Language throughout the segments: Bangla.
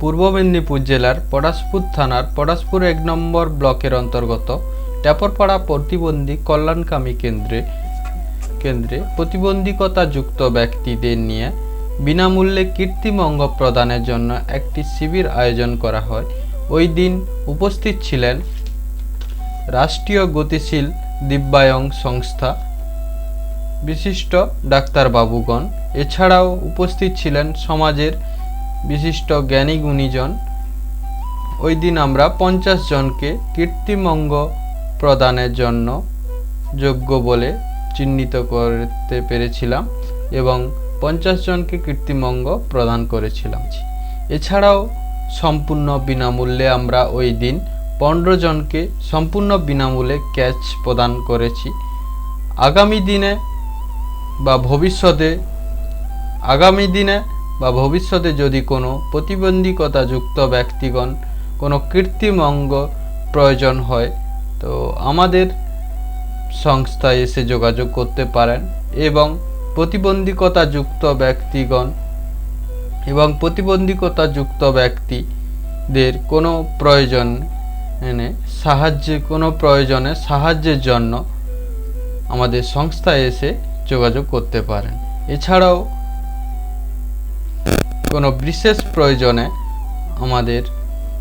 পূর্ব মেদিনীপুর জেলার পটাশপুর থানার পটাশপুর এক নম্বর ব্লকের অন্তর্গত ট্যাপরপাড়া প্রতিবন্ধী কল্যাণকামী কেন্দ্রে কেন্দ্রে প্রতিবন্ধকতাযুক্ত ব্যক্তিদের নিয়ে বিনামূল্যে কৃত্রিম অঙ্গ প্রদানের জন্য একটি শিবির আয়োজন করা হয়। ওই দিন উপস্থিত ছিলেন রাষ্ট্রীয় গতিশীল দিব্যায়ং সংস্থা বিশিষ্ট ডাক্তারবাবুগণ। এছাড়াও উপস্থিত ছিলেন সমাজের বিশিষ্ট জ্ঞানী গুণীজন, ওই দিন আমরা পঞ্চাশ জনকে কৃত্রিম অঙ্গ প্রদানের জন্য যোগ্য বলে চিহ্নিত করতে পেরেছিলাম এবং পঞ্চাশ জনকে কৃত্রিম অঙ্গ প্রদান করেছিলাম। এছাড়াও সম্পূর্ণ বিনামূল্যে আমরা ওই দিন পনেরো জনকে সম্পূর্ণ বিনামূল্যে ক্যাচ প্রদান করেছি। আগামী দিনে বা ভবিষ্যতে, আগামী দিনে বা ভবিষ্যতে যদি কোনো প্রতিবন্ধকতাযুক্ত ব্যক্তিগণ কোনো কৃত্রিম অঙ্গ প্রয়োজন হয়, তো আমাদের সংস্থায় এসে যোগাযোগ করতে পারেন এবং প্রতিবন্ধকতাযুক্ত ব্যক্তিগণ এবং প্রতিবন্ধকতাযুক্ত ব্যক্তিদের কোনো প্রয়োজন এনে সাহায্যে, কোনো প্রয়োজনে সাহায্যের জন্য আমাদের সংস্থায় এসে যোগাযোগ করতে পারেন। এছাড়াও কোনো বিশেষ প্রয়োজনে আমাদের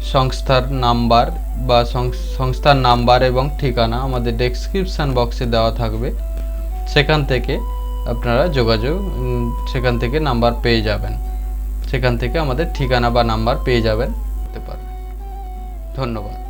সংস্থার নাম্বার বা সংস- সংস্থার নাম্বার এবং ঠিকানা আমাদের ডেসক্রিপশান বক্সে দেওয়া থাকবে। সেখান থেকে আপনারা যোগাযোগ সেখান থেকে নাম্বার পেয়ে যাবেন। সেখান থেকে আমাদের ঠিকানা বা নাম্বার পেয়ে যাবেন। পারবেন ধন্যবাদ।